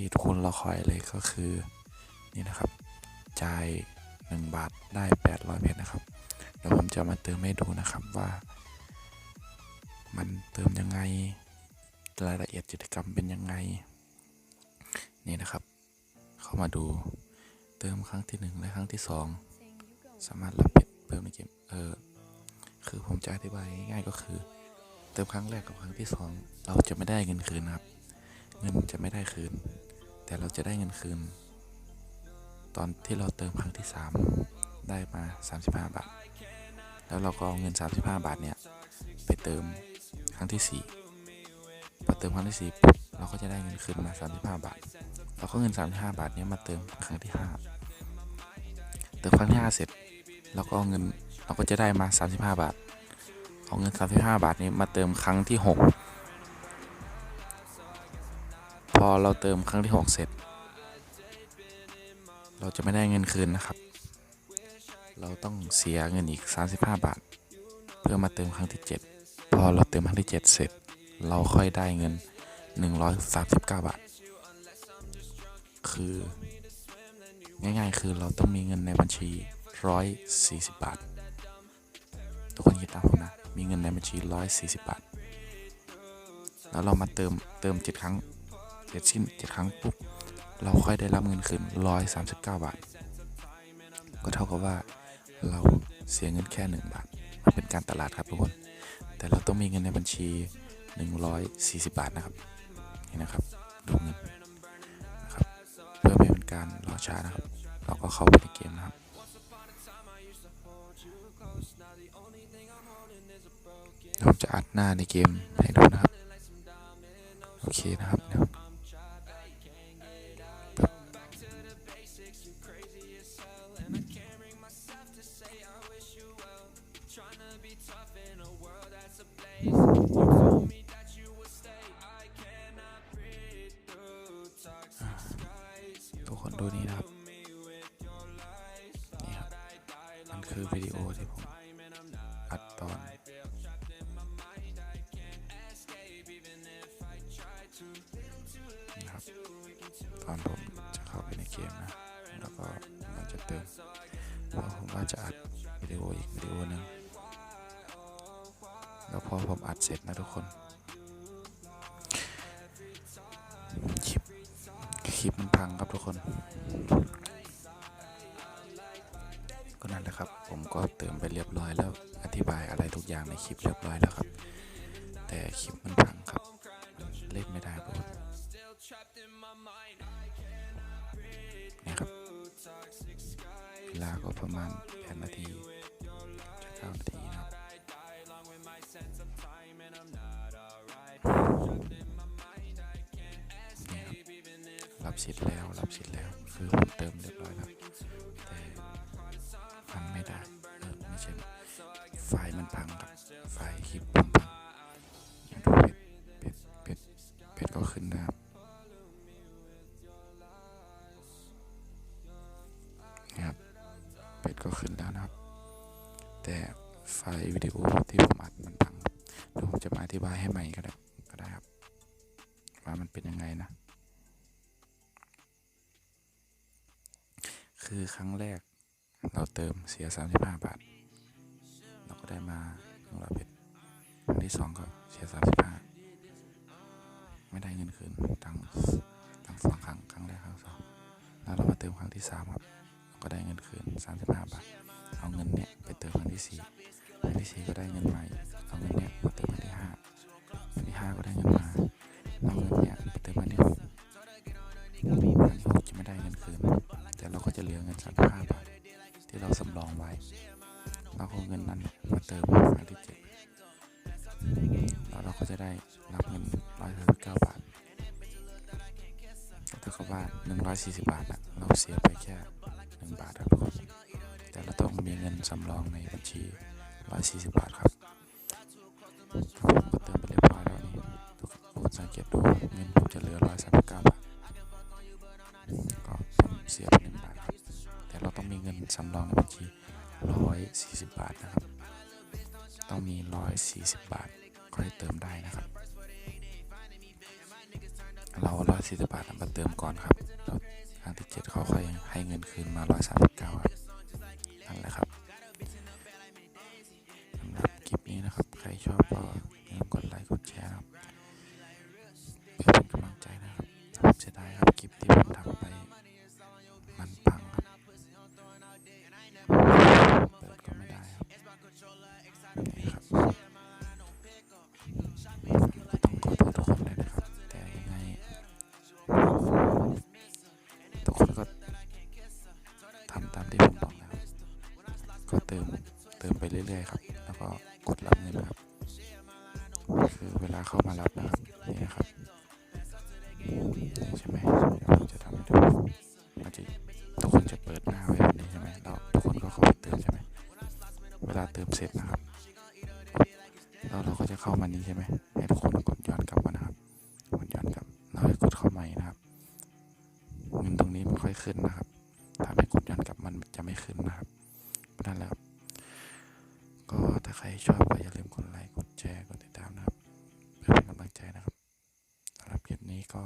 ที่ทุกคนรอคอยเลยก็คือนี่นะครับจ่าย 1 บาทได้ 800 เพชรนะครับ เดี๋ยวผมจะมาเติมให้ดูนะครับว่า มันเติมยังไงรายละเอียดกิจกรรมเป็นยังไง นี่นะครับ เข้ามาดูเติมครั้งที่หนึ่งและครั้งที่สองสามารถรับเพชรเพิ่มในเกมเออคือผมจะอธิบายง่ายๆก็คือ เติมครั้งแรกกับครั้งที่สองเราจะไม่ได้เงินคืนนะครับ เงินจะไม่ได้คืน แต่เราจะได้เงินคืน ตอนที่เราเติมครั้งที่ 3 ได้มา 35 บาท แล้วเราก็เอาเงิน 35 บาทเนี่ยไปเติมครั้งที่ 4 พอเติมครั้งที่ 4ปุ๊บเราก็จะได้เงินคืนมา 35 บาท เราก็เงิน 35 บาทเนี้ยมาเติมครั้งที่ 5 เติมครั้งที่ 5 เสร็จเราก็เอาเงินเราก็จะได้มา 35 บาท เอาเงิน 35 บาทนี้มาเติมครั้งที่ 6 พอเราเติมครั้งที่ 6 เสร็จ เราจะไม่ได้เงินคืนนะครับ เราต้องเสียเงินอีก 35 บาท เพื่อมาเติมครั้งที่ 7 พอเราเติมครั้งที่ 7 เสร็จ เราค่อยได้เงิน 139 บาท คือ ง่ายๆ คือเราต้องมีเงินในบัญชี 140 บาท ทุกคนคิดตามผมนะ มีเงินในบัญชี 140 บาท แล้วเรามาเติมเติม 7 ครั้ง เสร็จสิ้น7ครั้งปุ๊บเราค่อยได้รับเงินคืน 139 บาท ก็เท่ากับว่าเราเสียเงินแค่ 1 บาท มันเป็นการตลาดครับทุกคน แต่เราต้องมีเงินในบัญชี 140 บาทนะครับ นี่นะครับ ดูเงินนะครับ เพื่อไม่เป็นการรอช้านะครับ เราก็เข้าไปในเกมนะครับ ผมจะอัดหน้าในเกมให้ดูนะครับ โอเคนะครับเดี๋ยว ทุกคนดูนี่นะครับ ดีโออีกวิดีโอหนึ่งแล้วพอผมอัดเสร็จนะทุกคน คลิป คลิปมันพังครับทุกคน ก็นั่นแหละครับ ผมก็เติมไปเรียบร้อยแล้ว อธิบายอะไรทุกอย่างในคลิปเรียบร้อยแล้วครับ แต่คลิปมันพังครับ เล่นไม่ได้ทุกคนเนี่ครับ เวลาก็ประมาณ8นาที จะ9นาทีนะครับรับรับสิทธิ์แล้วรับสิทธิ์แล้ว คือผมเติมเรียบร้อยแล้วแต่มันไม่ได้เออไม่ใช่ไฟล์มันพังครับไฟล์คลิปผมพังเนี่ยดูเป็ดเป็ดเป็ดเป็ดก็ขึ้นนะครับ แต่ไฟล์วิดีโอที่ผมอัดมันพังเดี๋ยวผมจะมาอธิบายให้ใหม่ก็ได้ก็ได้ครับ ว่ามันเป็นยังไงนะ คือครั้งแรกเราเติมเสีย 35 บาท เราก็ได้มาของเราเป็ดครั้งที่สองก็เสีย 35 ไม่ได้เงินคืนทั้งทั้งสองครั้งครั้งแรกครั้งสองแล้วเรามาเติมครั้งที่สามครับ ก็ได้เงินคืน 35 บาท เอาเงินเนี่ยไปเติมครั้งที่4ครั้งที่4ก็ได้เงินมาเอาเงินเนี่ยมาเติมครั้งที่5ครั้งที่5ก็ได้เงินมาเอาเงินเนี่ยไปเติมครั้งที่6ครั้งที่6จะไม่ได้เงินคืนแต่เราก็จะเหลือเงิน35บาทที่เราสำรองไว้เราก็เอาเงินนั้นมาเติมครั้งที่7แล้วเราก็จะได้รับเงิน139บาทก็เท่ากับว่า140บาทอะเราเสียไปแค่1บาทครับ สำรองในบัญชี 140 บาทครับผมก็เติมไปเรียบร้อยแล้วนี่ทุกคนสังเกตดูเงินผมจะเหลือ 139 บาท ก็ผมเสียไป1บาทครับ แต่เราต้องมีเงินสำรองในบัญชี 140 บาทนะครับ ต้องมี 140 บาทค่อยเติมได้นะครับ เราร้อยสี่สิบบาทมาเติมก่อนครับครั้งที่เจ็ดเขาค่อยให้เงินคืนมาร้อยสามสิบเก้าครับนั่นแหละครับ ชอบก็อย่าลืมกดไลค์กดแชร์ครับเพื่อเป็นกำลังใจนะครับผมเสียดายครับคลิปที่ผมทำไปมันพังครับเปิดก็ไม่ได้ครับนี่ครับต้องขอโทษทุกคนเลยนะครับแต่ยังไงทุกคนก็ทำตามที่ผมบอกนะครับก็เติมเติมไปเรื่อยๆครับ แล้วก็กดรับเงินครับ คือเวลาเข้ามารับนะครับนี่นะครับใช่ไหมผมจะทำให้ดูมันจะทุกคนจะเปิดหน้าไว้แบบนี้ใช่ไหมแล้วทุกคนก็เข้าไปเติมใช่ไหมเวลาเติมเสร็จนะครับแล้วเราก็จะเข้ามานี้ใช่ไหมให้ทุกคนกดย้อนกลับมานะครับกดย้อนกลับแล้วให้กดเข้าใหม่นะครับเงินตรงนี้มันค่อยขึ้นนะครับ ถ้าไม่กดย้อนกลับมันจะไม่ขึ้นนะครับนั่นแหละครับก็ถ้าใครชอบ นี้ก็